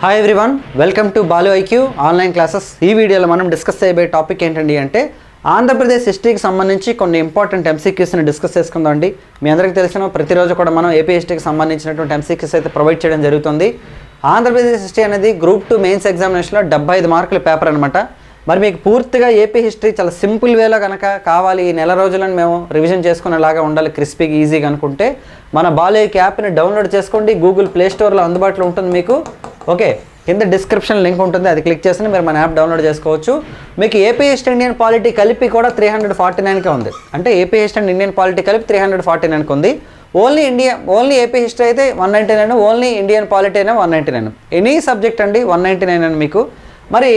Hi everyone welcome to Balu IQ online classes ఈ వీడియోలో మనం డిస్కస్ చేయబోయే టాపిక్ ఏంటండి అంటే ఆంధ్రప్రదేశ్ హిస్టరీకి సంబంధించి కొన్ని ఇంపార్టెంట్ ఎంసీక్యూస్ని డిస్కస్ చేసుకుందామండి మీ అందరికీ తెలిసిన ప్రతిరోజు కూడా మనం ఏపీ హిస్టరీకి సంబంధించినటువంటి ఎంసీక్యూస్ అయితే ప్రొవైడ్ చేయడం జరుగుతుంది. ఆంధ్రప్రదేశ్ హిస్టరీ అనేది గ్రూప్ టూ మెయిన్స్ ఎగ్జామినేషన్లో డెబ్బై ఐదు మార్కుల పేపర్ అనమాట మరి మీకు పూర్తిగా ఏపీ హిస్టరీ చాలా సింపుల్ వేలో కనుక కావాలి ఈ నెల రోజులను మేము రివిజన్ చేసుకునేలాగా ఉండాలి క్రిస్పీగా ఈజీగా అనుకుంటే మన బాలేక్ యాప్ని డౌన్లోడ్ చేసుకోండి గూగుల్ ప్లే స్టోర్లో అందుబాటులో ఉంటుంది మీకు. ఓకే కింద డిస్క్రిప్షన్ లింక్ ఉంటుంది అది క్లిక్ చేసి మీరు మన యాప్ డౌన్లోడ్ చేసుకోవచ్చు. మీకు ఏపీ ఈస్ట్ ఇండియన్ పాలిటీ కలిపి కూడా త్రీ హండ్రెడ్ ఫార్టీ నైన్కే ఉంది. అంటే AP east and Indian polity కలిపి త్రీ హండ్రెడ్ ఫార్టీ నైన్కి ఉంది. Only India only AP history అయితే one ninety nine only Indian polity అయినా one ninety nine any subject అండి వన్ నైంటీ నైన్ అని మీకు. మరి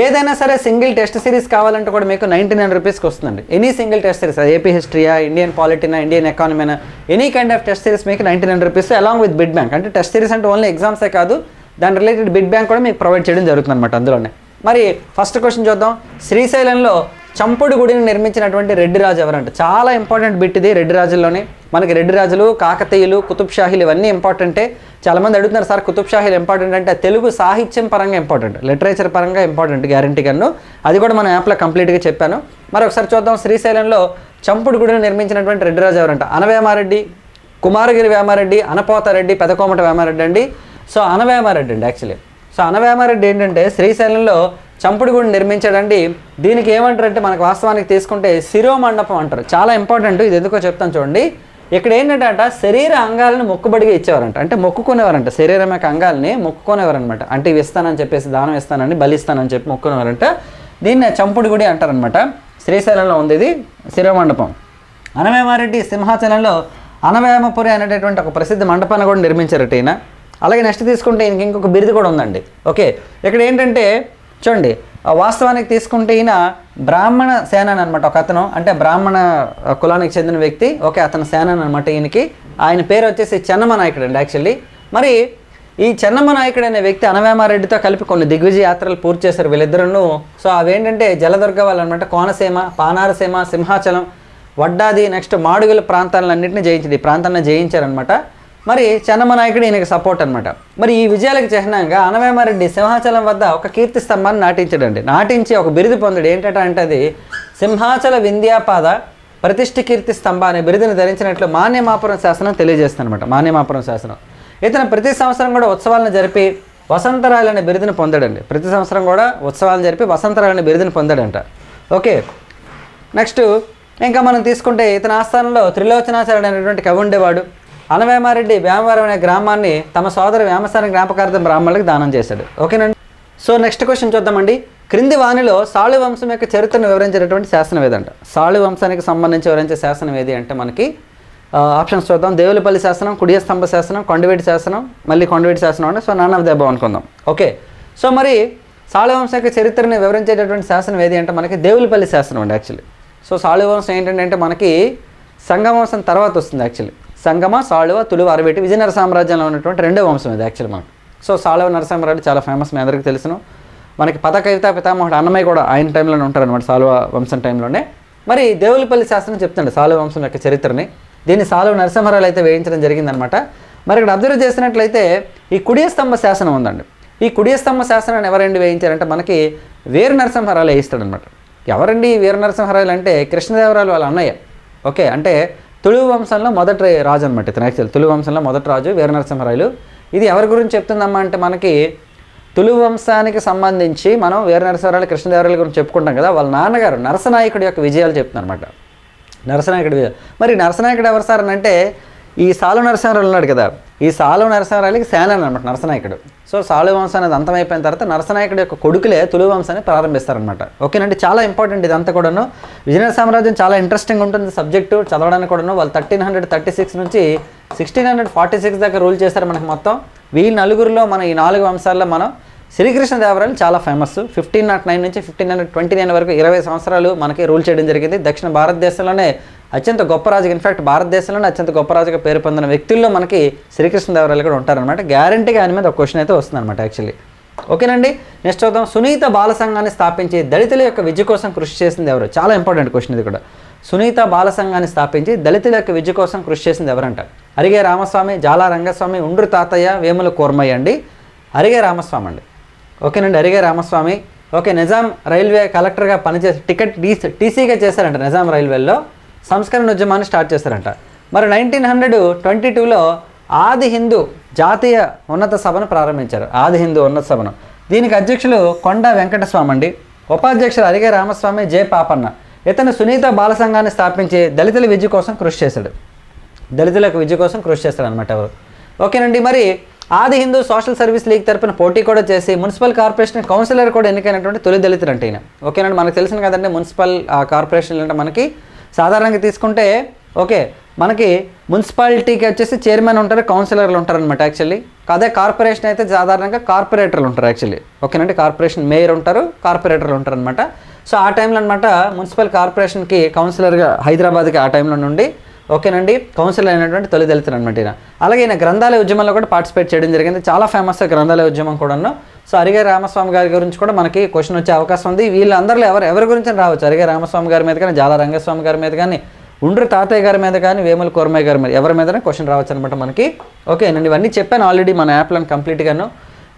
ఏదైనా సరే సింగిల్ టెస్ట్ సిరీస్ కావాలంటే కూడా మీకు నైంటీ నైన్ రూపీస్కి వస్తుందండి. Any single test series AP హిస్టరీయా Indian పాలిటీనా Indian ఎకానమీనా any kind of test series మీకు ninety nine rupees along with bit bank అంటే టెస్ట్ సిరీస్ అంటే ఓన్లీ ఎగ్జామ్సే కాదు దాని రిలేటెడ్ బిడ్ బ్యాంక్ కూడా మీకు ప్రొవైడ్ చేయడం జరుగుతుంది అనమాట అందులోనే. మరి ఫస్ట్ క్వశ్చన్ చూద్దాం. శ్రీశైలంలో చంపుడు గుడిని నిర్మించినటువంటి రెడ్డి రాజు ఎవరంట? చాలా ఇంపార్టెంట్ బిట్ ఇది రెడ్డి రాజుల్లోనే మనకి రెడ్డి రాజులు కాకతీయులు కుతుబ్ షాహీలు ఇవన్నీ ఇంపార్టెంటే చాలామంది అడుగుతున్నారు సార్ కుతుబ్ షాహీలు ఇంపార్టెంట్ అంటే తెలుగు సాహిత్యం పరంగా ఇంపార్టెంట్ లిటరేచర్ పరంగా ఇంపార్టెంట్ గ్యారంటీ కన్ను. అది కూడా మన యాప్లో కంప్లీట్గా చెప్పాను. మరి ఒకసారి చూద్దాం శ్రీశైలంలో చంపుడు గుడిని నిర్మించినటువంటి రెడ్డి రాజు ఎవరంట? అనవేమారెడ్డి కుమారగిరి వేమారెడ్డి అనపోతారెడ్డి పెదకోమట వేమారెడ్డి అండి. సో అనవేమారెడ్డి అండి యాక్చువల్లీ సో అనవేమారెడ్డి ఏంటంటే శ్రీశైలంలో చంపుడు గుడి నిర్మించాడండి. దీనికి ఏమంటారంటే మనకు వాస్తవానికి తీసుకుంటే శిరో మండపం అంటారు. చాలా ఇంపార్టెంట్ ఇది ఎందుకో చెప్తాను చూడండి. ఇక్కడ ఏంటంటే శరీర అంగాలను మొక్కుబడిగా ఇచ్చేవారంట. అంటే మొక్కుకునేవారంట శరీరం యొక్క అంగాలని మొక్కుకునేవారనమాట. అంటే ఇవి ఇస్తానని చెప్పేసి దానం ఇస్తానని బలిస్తానని చెప్పి మొక్కునేవారంట. దీన్ని చంపుడు గుడి అంటారనమాట. శ్రీశైలంలో ఉంది ఇది శిరోమండపం అనవేమారెడ్డి సింహాచలంలో అనవేమపురి అనేటటువంటి ఒక ప్రసిద్ధ మండపాన్ని కూడా నిర్మించారట ఈయన. అలాగే నెక్స్ట్ తీసుకుంటే ఈయనకి ఇంకొక బిరుదు కూడా ఉందండి. ఓకే ఇక్కడ ఏంటంటే చూడండి వాస్తవానికి తీసుకుంటే ఈయన బ్రాహ్మణ సేనాని అనమాట ఒక అతను అంటే బ్రాహ్మణ కులానికి చెందిన వ్యక్తి ఓకే అతను సేనాని అనమాట ఈయనకి. ఆయన పేరు వచ్చేసి చెన్నమ్మ నాయకుడు అండి యాక్చువల్లీ మరి ఈ చెన్నమ్మ నాయకుడు అనే వ్యక్తి అనవేమారెడ్డితో కలిపి కొన్ని దిగ్విజయ యాత్రలు పూర్తి చేశారు వీళ్ళిద్దరూ సో అవేంటంటే జలదుర్గ వాళ్ళు అనమాట కోనసీమ పానారసీమ సింహాచలం వడ్డాది నెక్స్ట్ మాడుగుల ప్రాంతాలన్నింటినీ జయించింది ఈ ప్రాంతాన్ని జయించారనమాట మరి చెన్నమ్మ నాయకుడు ఈయనకి సపోర్ట్ అనమాట మరి ఈ విజయాలకు చిహ్నంగా అనవేమారెడ్డి సింహాచలం వద్ద ఒక కీర్తి స్తంభాన్ని నాటించాడండి. నాటించి ఒక బిరుదు పొందాడు ఏంటంటే అంటే అది సింహాచల వింధ్యాపాద ప్రతిష్ఠ కీర్తి స్తంభ అనే బిరుదుని ధరించినట్లు మాన్యమాపురం శాసనం తెలియజేస్తుందన్నమాట. మాన్యమాపురం శాసనం. ఇతను ప్రతి సంవత్సరం కూడా ఉత్సవాలను జరిపి వసంతరాయలు అనే బిరుదుని పొందాడండి. ప్రతి సంవత్సరం కూడా ఉత్సవాలను జరిపి వసంతరాయలు అనే బిరుదుని పొందాడంట. ఓకే. నెక్స్ట్ ఇంకా మనం తీసుకుంటే ఇతని ఆస్థానంలో త్రిలోచనాచార్యుడు అనేటువంటి కవి ఉండేవాడు. అనవేమారెడ్డి వేమవరం అనే గ్రామాన్ని తమ సోదరు వేమసాని జ్ఞాపకార్థం బ్రాహ్మణులకు దానం చేశాడు. ఓకేనండి? సో నెక్స్ట్ క్వశ్చన్ చూద్దామండి. క్రింది వాణిలో సాళు వంశం యొక్క చరిత్రను వివరించేటటువంటి శాసనం ఏదంట? సాళు వంశానికి సంబంధించి వివరించే శాసనం ఏది అంటే మనకి ఆప్షన్స్ చూద్దాం. దేవులపల్లి శాసనం కుడియస్తంభ శాసనం కొండవీటి శాసనం మళ్ళీ కొండవీటి శాసనం అంటే సో నాన్ ఆఫ్ దెబ్బ అనుకుందాం. ఓకే. సో మరి సాళువంశ యొక్క చరిత్రని వివరించేటటువంటి శాసనం ఏది అంటే మనకి దేవులపల్లి శాసనం అండి యాక్చువల్లీ సో సాళువంశం ఏంటంటే మనకి సంగమవంశం తర్వాత వస్తుంది యాక్చువల్లీ సంగమ సాళువ తులువ అరవేటి విజయనగర సామ్రాజ్యంలో ఉన్నటువంటి రెండో వంశం ఇది యాక్చువల్ మనకు. సో సాళువ నరసింహరాడు చాలా ఫేమస్ మీ అందరికీ తెలుసును. మనకి పద కవిత పితామహుడు అన్నమయ్య కూడా ఆయన టైంలోనే ఉంటారనమాట సాలువ వంశం టైంలోనే మరి దేవులపల్లి శాస్త్రం చెప్తుండే సాలువ వంశం యొక్క చరిత్రని. దీన్ని సాలువ నరసింహరాలు అయితే వేయించడం జరిగిందనమాట మరి ఇక్కడ అబ్జర్వ్ చేసినట్లయితే ఈ కుడియస్తంభ శాసనం ఉందండి. ఈ కుడియస్తంభ శాసనాన్ని ఎవరండి వేయించారంటే మనకి వీర నరసింహరాలు వేయిస్తాడనమాట ఎవరండి ఈ వీర నరసింహరాయలు అంటే కృష్ణదేవరాయలు వాళ్ళ అన్నయ్య. ఓకే అంటే తుళు వంశంలో మొదటి రాజు అనమాట ఇతను యాక్చువల్ తుళు వంశంలో మొదటి రాజు వీరనరసింహరాయలు. ఇది ఎవరి గురించి చెప్తుందమ్మా అంటే మనకి తులు వంశానికి సంబంధించి మనం వీర నరసింహరాయలు కృష్ణదేవరాయల గురించి చెప్పుకుంటాం కదా వాళ్ళ నాన్నగారు నరసనాయకుడి యొక్క విజయాలు చెప్తున్నారు నరసనాయకుడి విజయాలు మరి నరసనాయకుడు ఎవరు సార్ అంటే ఈ సాలు నరసింహరాయలు ఉన్నాడు కదా ఈ సాలువ నరసింహరాయలకి సేనాని అనమాట నరసనాయకుడు. సో సాలు వంశం అనేది అంతమైపోయిన తర్వాత నరసనాయకుడు యొక్క కొడుకులే తులు వంశాన్ని ప్రారంభిస్తారనమాట ఓకేనండి చాలా ఇంపార్టెంట్ ఇదంతా కూడాను. విజయనగర సామ్రాజ్యం చాలా ఇంట్రెస్టింగ్ ఉంటుంది సబ్జెక్టు చదవడానికి కూడాను. వాళ్ళు థర్టీన్ హండ్రెడ్ థర్టీ సిక్స్ నుంచి సిక్స్టీన్ హండ్రెడ్ ఫార్టీ సిక్స్ దాకా రూల్ చేశారు మనకి మొత్తం. వీళ్ళ నలుగురిలో మన ఈ నాలుగు వంశాల్లో మనం శ్రీకృష్ణదేవరాయలు చాలా ఫేమస్ ఫిఫ్టీన్ నాట్ నైన్ నుంచి ఫిఫ్టీన్ హండ్రెడ్ ట్వంటీ నైన్ వరకు ఇరవై సంవత్సరాలు మనకి రూల్ చేయడం జరిగింది. దక్షిణ భారతదేశంలోనే అత్యంత గొప్ప రాజుగా ఇన్ఫ్యాక్ట్ భారతదేశంలోనే అత్యంత గొప్ప రాజుగా పేరు పొందిన వ్యక్తుల్లో మనకి శ్రీకృష్ణదేవరాయలు కూడా ఉంటారనమాట గ్యారంటీగా ఆయన మీద ఒక క్వశ్చన్ అయితే వస్తుందన్నమాట యాక్చువల్లీ ఓకేనండి? నెక్స్ట్ చూద్దాం. సునీత బాల సంఘాన్ని స్థాపించి దళితుల యొక్క విద్య కోసం కృషి చేసింది ఎవరు? చాలా ఇంపార్టెంట్ క్వశ్చన్ ఇది కూడా. సునీత బాల సంఘాన్ని స్థాపించి దళితుల యొక్క విద్య కోసం కృషి చేసింది ఎవరంట? అరిగే రామస్వామి జాలా రంగస్వామి ఉండ్రు తాతయ్య వేముల కూర్మయ్య అండి. అరిగే రామస్వామి అండి. ఓకేనండి అరిగే రామస్వామి. ఓకే నిజాం రైల్వే కలెక్టర్గా పనిచేసి టికెట్ టీసీ టీసీగా చేశారంట నిజాం రైల్వేలో. సంస్కరణ ఉద్యమాన్ని స్టార్ట్ చేశారంట మరి నైన్టీన్ హండ్రెడ్ ట్వంటీ టూలో ఆది హిందూ జాతీయ ఉన్నత సభను ప్రారంభించారు. ఆది హిందూ ఉన్నత సభను. దీనికి అధ్యక్షులు కొండ వెంకటస్వామి అండి ఉపాధ్యక్షులు అరిగే రామస్వామి జే పాపన్న ఇతను సునీత బాల సంఘాన్ని స్థాపించి దళితుల విద్య కోసం కృషి చేశాడు. దళితులకు విద్య కోసం కృషి చేస్తాడు అనమాట ఎవరు. ఓకేనండి మరి ఆది హిందూ సోషల్ సర్వీస్ లీగ్ తరపున పోటీ కూడా చేసి మున్సిపల్ కార్పొరేషన్ కౌన్సిలర్ కూడా ఎన్నికైనటువంటి తొలి దళితులు అంటే ఈయన. ఓకేనండి మనకు తెలిసిన కదండి మున్సిపల్ కార్పొరేషన్లు అంటే మనకి సాధారణంగా తీసుకుంటే ఓకే మనకి మున్సిపాలిటీకి వచ్చేసి చైర్మన్ ఉంటారు కౌన్సిలర్లు ఉంటారు అనమాట యాక్చువల్లీ. అదే కార్పొరేషన్ అయితే సాధారణంగా కార్పొరేటర్లు ఉంటారు యాక్చువల్లీ. ఓకేనండి కార్పొరేషన్ మేయర్ ఉంటారు కార్పొరేటర్లు ఉంటారు అనమాట సో ఆ టైంలో అనమాట మున్సిపల్ కార్పొరేషన్కి కౌన్సిలర్గా హైదరాబాద్కి ఆ టైంలో నుండి ఓకేనండి కౌన్సిలర్ అయినటువంటి తొలి దళితులు అనమాట ఈయన. అలాగే ఈయన గ్రంథాలయ ఉద్యమంలో కూడా పార్టిసిపేట్ చేయడం జరిగింది. చాలా ఫేమస్ గ్రంథాలయ ఉద్యమం కూడాను. సో అరిగే రామస్వామి గారి గురించి కూడా మనకి క్వశ్చన్ వచ్చే అవకాశం ఉంది. వీళ్ళందరిలో ఎవరు ఎవరి గురించి రావచ్చు? అరిగే రామస్వామి గారి మీద కానీ జాల రంగస్వామి గారి మీద కానీ ఉండ్రు తాతయ్య గారి మీద కానీ వేముల కోరమయ్య గారి మీద ఎవరి మీదనే క్వశ్చన్ రావచ్చు అనమాట మనకి. ఓకే నేను ఇవన్నీ చెప్పాను ఆల్రెడీ మన యాప్లను కంప్లీట్గాను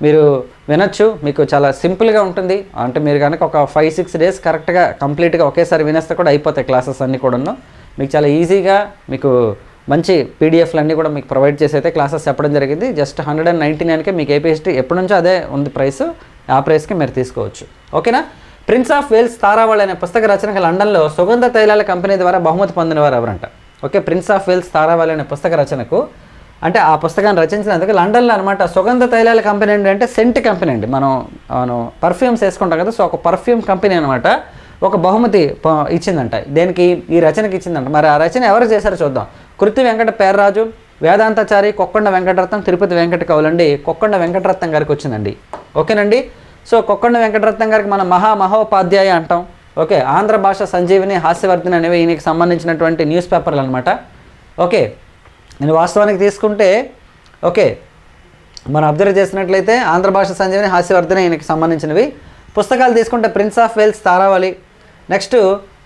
మీరు వినొచ్చు. మీకు చాలా సింపుల్గా ఉంటుంది. అంటే మీరు కనుక ఒక ఫైవ్ సిక్స్ డేస్ కరెక్ట్గా కంప్లీట్గా ఒకేసారి వినేస్తే కూడా అయిపోతాయి క్లాసెస్ అన్నీ కూడాను. మీకు చాలా ఈజీగా మీకు మంచి పీడిఎఫ్లు అన్నీ కూడా మీకు ప్రొవైడ్ చేసి అయితే క్లాసెస్ చెప్పడం జరిగింది. జస్ట్ హండ్రెడ్ అండ్ నైంటీ నైన్కే మీకు ఏపీఎస్టీ ఎప్పటి నుంచో అదే ఉంది ప్రైస్ ఆ ప్రైస్కి మీరు తీసుకోవచ్చు. ఓకేనా ప్రిన్స్ ఆఫ్ వేల్స్ తారావాళ్ళు అనే పుస్తక రచనకు లండన్లో సుగంధ తైలాల కంపెనీ ద్వారా బహుమతి పొందినవారు ఎవరంట? ఓకే ప్రిన్స్ ఆఫ్ వేల్స్ తారావాళ్ళు అనే పుస్తక రచనకు అంటే ఆ పుస్తకాన్ని రచించినందుకు లండన్లో అనమాట సుగంధ తైలాల కంపెనీ ఏంటంటే సెంట్ కంపెనీ అండి. మనం మనం పర్ఫ్యూమ్స్ వేసుకుంటాం కదా సో ఒక పర్ఫ్యూమ్ కంపెనీ అనమాట ఒక బహుమతి ఇచ్చిందంట. దేనికి? ఈ రచనకి ఇచ్చిందంట. మరి ఆ రచన ఎవరు చేశారో చూద్దాం. కృతి వెంకట పేర్రాజు వేదాంతాచారి కొక్కొండ వెంకటరత్నం తిరుపతి వెంకట కవులండి కొక్కొండ వెంకటరత్నం గారికి వచ్చిందండి. ఓకేనండి? సో కొక్కొండ వెంకటరత్నం గారికి మనం మహా మహోపాధ్యాయ అంటాం. ఓకే ఆంధ్ర భాష సంజీవిని హాస్యవర్ధన అనేవి ఈయనకి సంబంధించినటువంటి న్యూస్ పేపర్లు అనమాట ఓకే నేను వాస్తవానికి తీసుకుంటే ఓకే మనం అబ్జర్వ్ చేసినట్లయితే ఆంధ్ర భాష సంజీవిని హాస్యవర్ధన ఈయనకి సంబంధించినవి. పుస్తకాలు తీసుకుంటే ప్రిన్స్ ఆఫ్ వేల్స్ తారావళి. నెక్స్ట్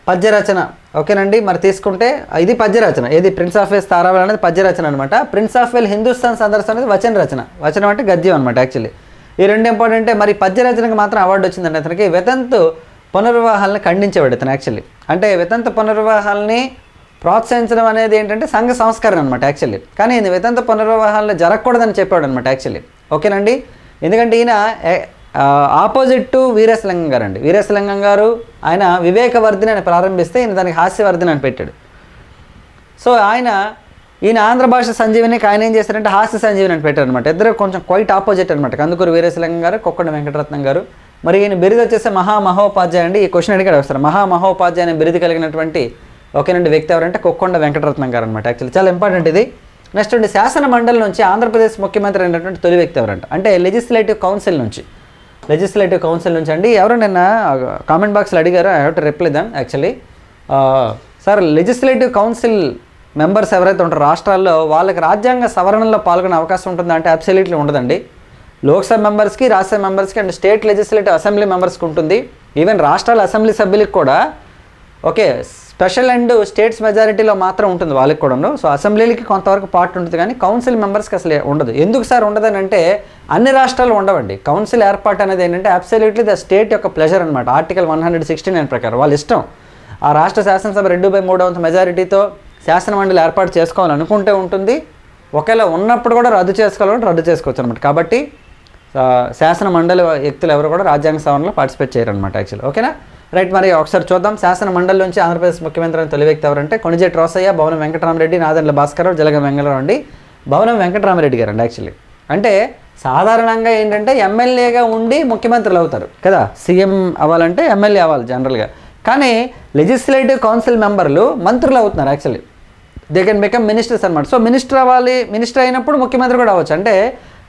పద్యరచన. ఓకేనండి మరి తీసుకుంటే ఇది పద్యరచన. ఏది? ప్రిన్స్ ఆఫ్ వేల్స్ తారావల్ అనేది పద్యరచన అనమాట ప్రిన్స్ ఆఫ్ వేల్ హిందుస్థాన్ సందర్శన అనేది వచన రచన. వచనం అంటే గద్యం అనమాట యాక్చువల్లీ ఈ రెండు ఇంపార్టెంటే మరి పద్యరచనకు మాత్రం అవార్డు వచ్చిందండి అతనికి. వితంతు పునర్వివాహాలను ఖండించేవాడు ఇతను యాక్చువల్లీ అంటే వితంత పునర్వివాహాలని ప్రోత్సహించడం అనేది ఏంటంటే సంఘ సంస్కరణ అనమాట యాక్చువల్లీ కానీ ఇది వితంత పునర్వివాహాలను జరగకూడదని చెప్పాడు అనమాట యాక్చువల్లీ ఓకేనండి? ఎందుకంటే ఈయన ఆపోజిట్ టు వీరేశలింగం గారు అండి వీరేశలింగం గారు ఆయన వివేకవర్ధిని అని ప్రారంభిస్తే ఈయన దానికి హాస్యవర్ధిని అని పెట్టాడు. సో ఆయన ఈయన ఆంధ్ర భాష సంజీవినికి ఆయన ఏం చేశారంటే హాస్య సంజీవిని అని పెట్టారు అనమాట ఇద్దరు కొంచెం క్వైట్ ఆపోజిట్ అనమాట కందుకూరు వీరేశలింగం గారు కొక్కొండ వెంకటరత్నం గారు. మరి ఈయన బిరుదు వచ్చేసి మహామహోపాధ్యాయ అండి. ఈ క్వశ్చన్ అడిగాడు వస్తారు. మహామహోపాధ్యాయ అనే బిరుదు కలిగినటువంటి ఓకేనండి వ్యక్తి ఎవరంటే కొక్కొండ వెంకటరత్నం గారు అనమాట యాక్చువల్లీ చాలా ఇంపార్టెంట్ ఇది. నెక్స్ట్ అండి శాసన మండలి నుంచి ఆంధ్రప్రదేశ్ ముఖ్యమంత్రి అయినటువంటి తొలి వ్యక్తి ఎవరంట? అంటే లెజిస్లేటివ్ కౌన్సిల్ నుంచి. లెజిస్లేటివ్ కౌన్సిల్ నుంచి అండి ఎవరు నిన్న కామెంట్ బాక్స్లో అడిగారు I have to reply them actually sir legislative council members ఎవరైతే ఉంటారో రాష్ట్రాల్లో వాళ్ళకి రాజ్యాంగ సవరణలో పాల్గొనే అవకాశం ఉంటుందా అంటే అబ్సల్యూట్లీ ఉండదండి. లోక్సభ మెంబర్స్కి రాజ్యసభ మెంబర్స్కి అండ్ స్టేట్ లెజిస్లేటివ్ అసెంబ్లీ మెంబర్స్కి ఉంటుంది. ఈవెన్ రాష్ట్రాల అసెంబ్లీ సభ్యులకు కూడా ఓకే స్పెషల్ అండ్ స్టేట్స్ మెజారిటీలో మాత్రం ఉంటుంది వాళ్ళకి కూడా సో అసెంబ్లీలకి కొంతవరకు పార్ట్ ఉంటుంది కానీ కౌన్సిల్ మెంబర్స్కి అసలు ఉండదు. ఎందుకు సార్ ఉండదని అంటే అన్ని రాష్ట్రాలు ఉండవండి. కౌన్సిల్ ఏర్పాటు అనేది ఏంటంటే అబ్సల్యూట్లీ ద స్టేట్ యొక్క ప్లెజర్ అనమాట article one hundred sixty nine ప్రకారం. వాళ్ళ ఇష్టం. ఆ రాష్ట్ర శాసనసభ రెండు బై మూడు వంతు మెజారిటీతో శాసనమండలి ఏర్పాటు చేసుకోవాలనుకుంటే ఉంటుంది. ఒకవేళ ఉన్నప్పుడు కూడా రద్దు చేసుకోవాలంటే రద్దు చేసుకోవచ్చు అనమాట కాబట్టి శాసన మండలి వ్యక్తులు ఎవరు కూడా రాజ్యాంగ సవరణలో పార్టిసిపేట్ చేయరు అనమాట యాక్చువల్లీ ఓకేనా? రైట్ మరి ఒకసారి చూద్దాం. శాసన మండలి నుంచి ఆంధ్రప్రదేశ్ ముఖ్యమంత్రి తొలి వ్యక్తి ఎవరంటే కొణిజేటి రోసయ్య భవనం వెంకటరామరెడ్డి నాదెండ్ల భాస్కరరావు జలగ వెంగళరావు అండి. భవనం వెంకటరామరెడ్డి గారు అండి యాక్చువల్లీ అంటే సాధారణంగా ఏంటంటే ఎమ్మెల్యేగా ఉండి ముఖ్యమంత్రులు అవుతారు కదా. సీఎం అవ్వాలంటే ఎమ్మెల్యే అవ్వాలి జనరల్గా. కానీ లెజిస్లేటివ్ కౌన్సిల్ మెంబర్లు మంత్రులు అవుతున్నారు actually they can become ministers అనమాట సో మినిస్టర్ అవ్వాలి మినిస్టర్ అయినప్పుడు ముఖ్యమంత్రి కూడా అవ్వచ్చు. అంటే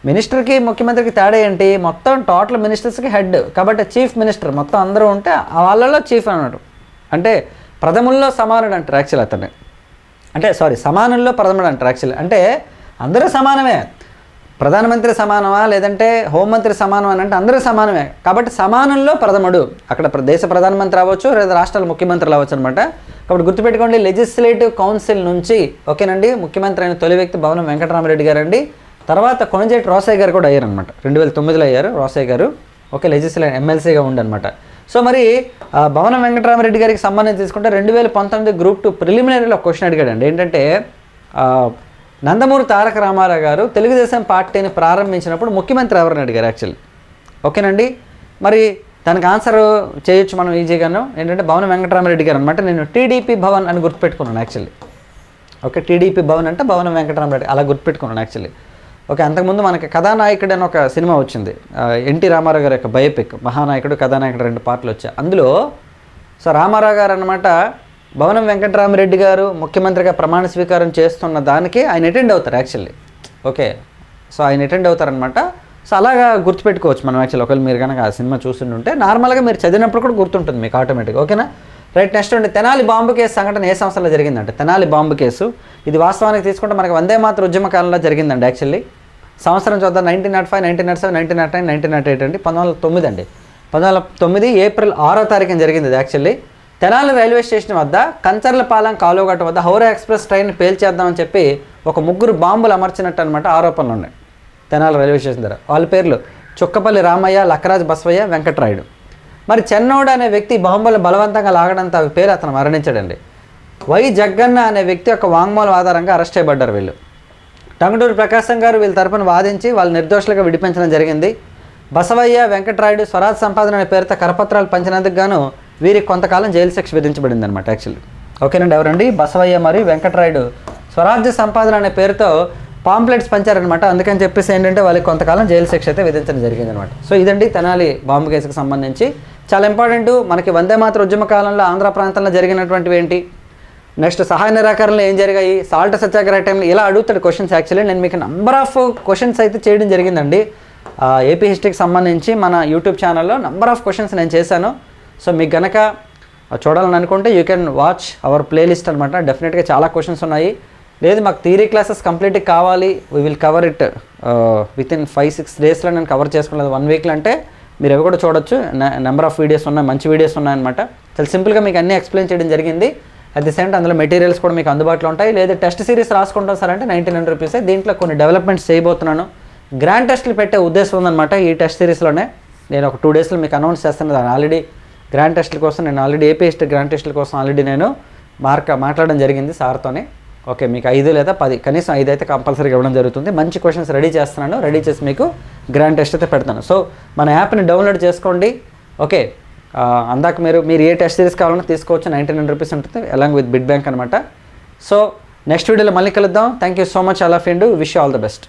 మినిస్టర్కి ముఖ్యమంత్రికి తేడా ఏంటి? మొత్తం టోటల్ మినిస్టర్స్కి హెడ్. కాబట్టి చీఫ్ మినిస్టర్ మొత్తం అందరూ ఉంటే ఆ వాళ్ళలో చీఫ్ అన్నాడు అంటే ప్రథముల్లో సమానుడు అంటారు యాక్చువల్ అతన్ని. అంటే సారీ సమానుల్లో ప్రథముడు అంటారు యాక్చువల్. అంటే అందరూ సమానమే. ప్రధానమంత్రి సమానమా? లేదంటే హోంమంత్రి సమానం అని అంటే అందరూ సమానమే. కాబట్టి సమానంలో ప్రథముడు. అక్కడ దేశ ప్రధానమంత్రి అవ్వచ్చు లేదా రాష్ట్రాల ముఖ్యమంత్రులు అవ్వచ్చు అనమాట కాబట్టి గుర్తుపెట్టుకోండి లెజిస్లేటివ్ కౌన్సిల్ నుంచి ఓకేనండి ముఖ్యమంత్రి అయిన తొలి వ్యక్తి భవనం వెంకటరామరెడ్డి గారండి. తర్వాత కొనజేటి రోసయ్య గారు కూడా అయ్యారు అనమాట రెండు వేల తొమ్మిదిలో అయ్యారు రోసయ్య గారు. ఓకే లెజిస్లే ఎమ్మెల్సీగా ఉండనమాట సో మరి ఆ, భవనం వెంకటరామరెడ్డి గారికి సంబంధించి తీసుకుంటే రెండు వేల పంతొమ్మిది గ్రూప్ టూ ప్రిలిమినరీలో క్వశ్చన్ అడిగాడండి. ఏంటంటే నందమూరి తారక రామారావు గారు తెలుగుదేశం పార్టీని ప్రారంభించినప్పుడు ముఖ్యమంత్రి ఎవరిని అడిగారు యాక్చువల్లీ. ఓకేనండి? మరి దానికి ఆన్సర్ చేయొచ్చు మనం ఈజీగాను. ఏంటంటే భవన వెంకటరామరెడ్డి గారు అనమాట నేను టీడీపీ భవన్ అని గుర్తుపెట్టుకున్నాను యాక్చువల్లీ. ఓకే టీడీపీ భవన్ అంటే భవన వెంకటరామరెడ్డి అలా గుర్తుపెట్టుకున్నాను యాక్చువల్లీ. ఓకే అంతకుముందు మనకి కథానాయకుడు అని ఒక సినిమా వచ్చింది. ఎన్టీ రామారావు గారి యొక్క బయోపిక్. మహానాయకుడు కథానాయకుడు రెండు పాటలు వచ్చాయి. అందులో సో రామారావు గారు అనమాట భవనం వెంకటరామరెడ్డి గారు ముఖ్యమంత్రిగా ప్రమాణ స్వీకారం చేస్తున్న దానికి ఆయన అటెండ్ అవుతారు యాక్చువల్లీ ఓకే సో ఆయన అటెండ్ అవుతారనమాట సో అలాగా గుర్తుపెట్టుకోవచ్చు మనం యాక్చువల్లీ ఒకవేళ మీరు కనుక ఆ సినిమా చూస్తుంటే నార్మల్గా మీరు చదివినప్పుడు కూడా గుర్తుంటుంది మీకు ఆటోమేటిక్గా ఓకేనా? రైట్ నెక్స్ట్ అండి తెనాలి బాంబు కేసు సంఘటన ఏ సంవత్సరంలో జరిగిందంటే తెనాలి బాంబు కేసు. ఇది వాస్తవానికి తీసుకుంటే మనకి వందే మాత్ర ఉద్యమ కాలంలో జరిగిందండి యాక్చువల్లీ సంవత్సరం చూద్దాం nineteen nought five nineteen nought seven nineteen nought nine nineteen nought eight అండి పంతొమ్మిది వందల తొమ్మిది అండి. పంతొమ్మిది వందల తొమ్మిది ఏప్రిల్ ఆరో తారీఖున జరిగింది ఇది యాక్చువల్లీ తెనాలి రైల్వే స్టేషన్ వద్ద కంచర్లపాలెం కాలువగట్ట వద్ద హౌరా ఎక్స్ప్రెస్ ట్రైన్ పేల్చేద్దామని చెప్పి ఒక ముగ్గురు బాంబులు అమర్చినట్టు అనమాట ఆరోపణలు ఉన్నాయి తెనాలి రైల్వే స్టేషన్ దగ్గర. వాళ్ళ పేర్లు చుక్కపల్లి రామయ్య లక్కరాజ్ బసవయ్య వెంకట్రాయుడు. మరి చెన్నోడు అనే వ్యక్తి బాంబులు బలవంతంగా లాగడంతో అవి పేరు అతను మరణించడండి. వై జగ్గన్న అనే వ్యక్తి యొక్క వాంగ్మూలం ఆధారంగా అరెస్ట్ చేయబడ్డారు వీళ్ళు. టంగుటూరు ప్రకాశం గారు వీళ్ళ తరపున వాదించి వాళ్ళు నిర్దోషులుగా విడిపించడం జరిగింది. బసవయ్య వెంకటరాయుడు స్వరాజ్ సంపాదన అనే పేరుతో కరపత్రాలు పంచినందుకు గాను వీరికి కొంతకాలం జైలు శిక్ష విధించబడింది అనమాట యాక్చువల్లీ. ఓకేనండి ఎవరండి? బసవయ్య మరియు వెంకటరాయుడు స్వరాజ్య సంపాదన అనే పేరుతో పాంప్లెట్స్ పంచారనమాట అందుకని చెప్పేసి ఏంటంటే వాళ్ళకి కొంతకాలం జైలు శిక్ష అయితే విధించడం జరిగిందనమాట సో ఇదండి తెనాలి బాంబు కేసుకు సంబంధించి చాలా ఇంపార్టెంట్. మనకి వందే మాత్ర ఉద్యమ కాలంలో ఆంధ్ర ప్రాంతంలో జరిగినటువంటివి ఏంటి? నెక్స్ట్ సహాయ నిరాకరణలు ఏం జరిగాయి? సాల్ట్ సత్యాగ్రహ టైంలో ఇలా అడుగుతాడు క్వశ్చన్స్ యాక్చువల్లీ నేను మీకు నంబర్ ఆఫ్ క్వశ్చన్స్ అయితే చేయడం జరిగిందండి. ఏపీ హిస్టరీకి సంబంధించి మన యూట్యూబ్ ఛానల్లో నంబర్ ఆఫ్ క్వశ్చన్స్ నేను చేశాను. సో మీకు గనక చూడాలని అనుకుంటే you can watch our playlist అనమాట డెఫినెట్గా చాలా క్వశ్చన్స్ ఉన్నాయి. లేదు మాకు థియరీ క్లాసెస్ కంప్లీట్గా కావాలి. We will cover it within five six డేస్లో నేను కవర్ చేసుకోలేదు వన్ వీక్లో అంటే మీరు అవి కూడా చూడొచ్చు. నెంబర్ ఆఫ్ వీడియోస్ ఉన్నాయి మంచి వీడియోస్ ఉన్నాయన్నమాట. చాలా సింపుల్గా మీకు అన్నీ ఎక్స్ప్లెయిన్ చేయడం జరిగింది. అట్ ది సేమ్ టైం అందులో మెటీరియల్స్ కూడా మీకు అందుబాటులో ఉంటాయి. లేదా టెస్ట్ సిరీస్ రాసుకుంటాం సార్ అంటే నైంటీ నైన్ రూపీసే దీంట్లో కొన్ని డెవలప్మెంట్స్ చేయబోతున్నాను. గ్రాండ్ టెస్ట్లు పెట్టే ఉద్దేశం ఉందన్నమాట ఈ టెస్ట్ సిరీస్లోనే నేను ఒక టూ డేస్లో మీకు అనౌన్స్ చేస్తాను. ఆల్రెడీ గ్రాండ్ టెస్ట్ల కోసం నేను ఆల్రెడీ ఏపీఎస్ట్ గ్రాండ్ టెస్ట్ల కోసం ఆల్రెడీ నేను మార్క మాట్లాడడం జరిగింది సార్తోనే. ఓకే మీకు ఐదు లేదా పది కనీసం ఐదు అయితే కంపల్సరీగా ఇవ్వడం జరుగుతుంది. మంచి క్వశ్చన్స్ రెడీ చేస్తున్నాను. రెడీ చేసి మీకు గ్రాండ్ టెస్ట్ అయితే పెడతాను. సో మన యాప్ని డౌన్లోడ్ చేసుకోండి. ఓకే. అందాక మీరు మీరు ఏ టెస్ట్ సిరీస్ కావాలన్నా తీసుకోవచ్చు. నైంటీ నైన్ రూపీస్ ఉంటుంది. అలాంగ్ విత్ బిడ్ బ్యాంక్ అనమాట సో నెక్స్ట్ వీడియోలో మళ్ళీ కలుద్దాం. థ్యాంక్ యూ సో మచ్ అలా friend. Wish all the best